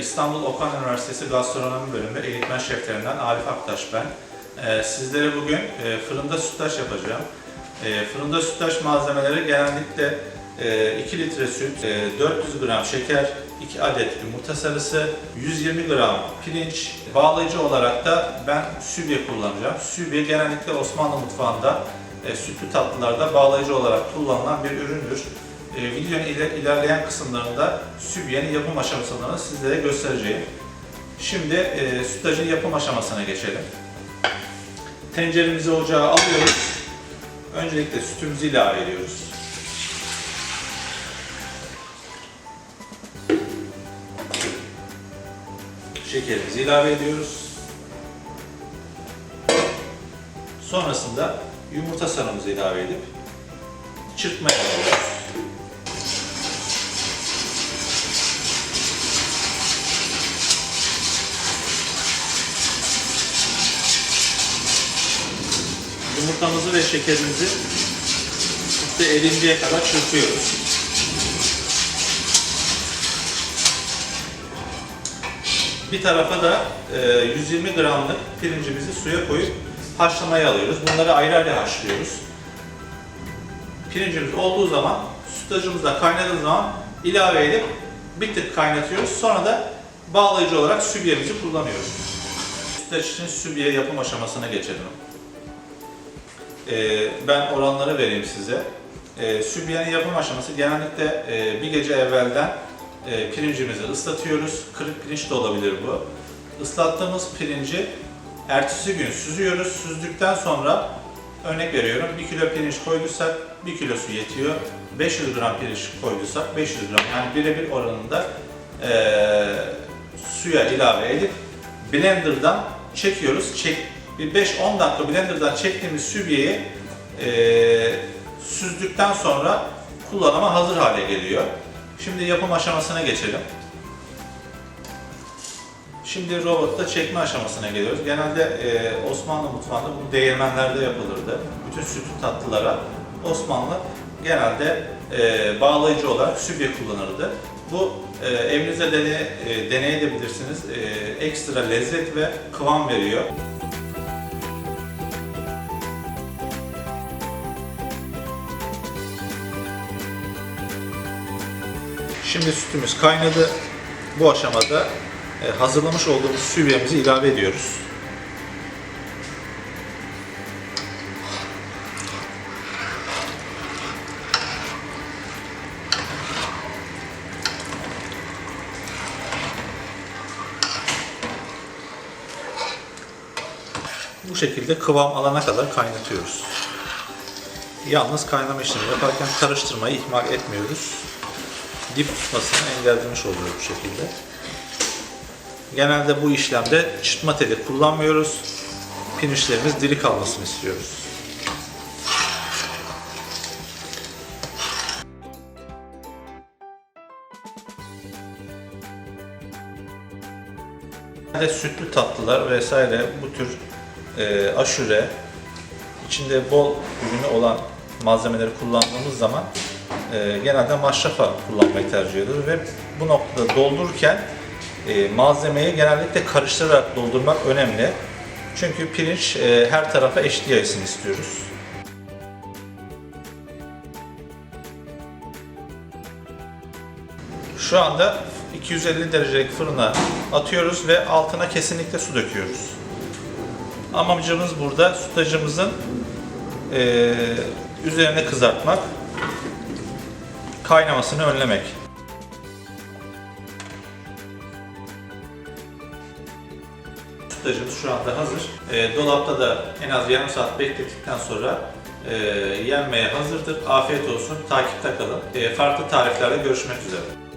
İstanbul Okan Üniversitesi Gastronomi Bölümü eğitmen şeflerinden Arif Aktaş ben. Ee, sizlere bugün e, fırında sütlaç yapacağım. E, fırında sütlaç malzemeleri genellikle e, 2 litre süt, e, 400 gram şeker, 2 adet yumurta sarısı, 120 gram pirinç, bağlayıcı olarak da ben sübye kullanacağım. Sübye genellikle Osmanlı mutfağında e, sütlü tatlılarda bağlayıcı olarak kullanılan bir üründür. E, videonun iler- ilerleyen kısımlarında sübyenin yapım aşamasını sizlere göstereceğim. Şimdi e, sütlacın yapım aşamasına geçelim. Tenceremizi ocağa alıyoruz. Öncelikle sütümüzü ilave ediyoruz. Şekerimizi ilave ediyoruz. Sonrasında yumurta sarımızı ilave edip çırpmaya alıyoruz. Yumurtamızı ve şekerimizi üstü erinceye kadar çırpıyoruz. Bir tarafa da e, 120 gramlık pirincimizi suya koyup haşlamaya alıyoruz. Bunları ayrı ayrı haşlıyoruz. Pirincimiz olduğu zaman sütlacımız da kaynadığı zaman ilave edip bir tık kaynatıyoruz. Sonra da bağlayıcı olarak sübyemizi kullanıyoruz. Sütlaç için sübye yapım aşamasına geçelim. Ee, ben oranları vereyim size. Sübyenin yapım aşaması genellikle e, bir gece evvelden e, pirincimizi ıslatıyoruz. Kırık pirinç de olabilir bu. Islattığımız pirinci ertesi gün süzüyoruz. Süzdükten sonra örnek veriyorum 1 kilo pirinç koyduysak 1 kilosu yetiyor. 500 gram pirinç koyduysak 500 gram yani birebir oranında e, suya ilave edip blenderdan çekiyoruz. Çek, bir 5-10 dakika blenderdan çektiğimiz sübyeyi e, süzdükten sonra kullanıma hazır hale geliyor. Şimdi yapım aşamasına geçelim. Şimdi robotta çekme aşamasına geliyoruz. Genelde e, Osmanlı mutfağında bu değirmenlerde yapılırdı. Bütün sütlü tatlılara Osmanlı genelde e, bağlayıcı olarak sübye kullanırdı. Bu e, evinizde dene, e, deneyebilirsiniz. E, ekstra lezzet ve kıvam veriyor. Şimdi sütümüz kaynadı. Bu aşamada e, hazırlamış olduğumuz sübyemizi ilave ediyoruz. Bu şekilde kıvam alana kadar kaynatıyoruz. Yalnız kaynama işlemi yaparken karıştırmayı ihmal etmiyoruz dip tutmasını engellemiş oluyor bu şekilde. Genelde bu işlemde çırpma teli kullanmıyoruz. Pirinçlerimiz diri kalmasını istiyoruz. Genelde sütlü tatlılar vesaire bu tür e, aşure içinde bol ürünü olan malzemeleri kullandığımız zaman e, genelde maşrafa kullanmayı tercih ediyoruz ve bu noktada doldururken e, malzemeyi genellikle karıştırarak doldurmak önemli. Çünkü pirinç e, her tarafa eşit yaysın istiyoruz. Şu anda 250 derecelik fırına atıyoruz ve altına kesinlikle su döküyoruz. Amacımız burada sütlacımızın e, üzerine kızartmak, kaynamasını önlemek. Sütlacımız şu anda hazır. E, dolapta da en az yarım saat beklettikten sonra e, yenmeye hazırdır. Afiyet olsun, takipte kalın. E, farklı tariflerde görüşmek üzere.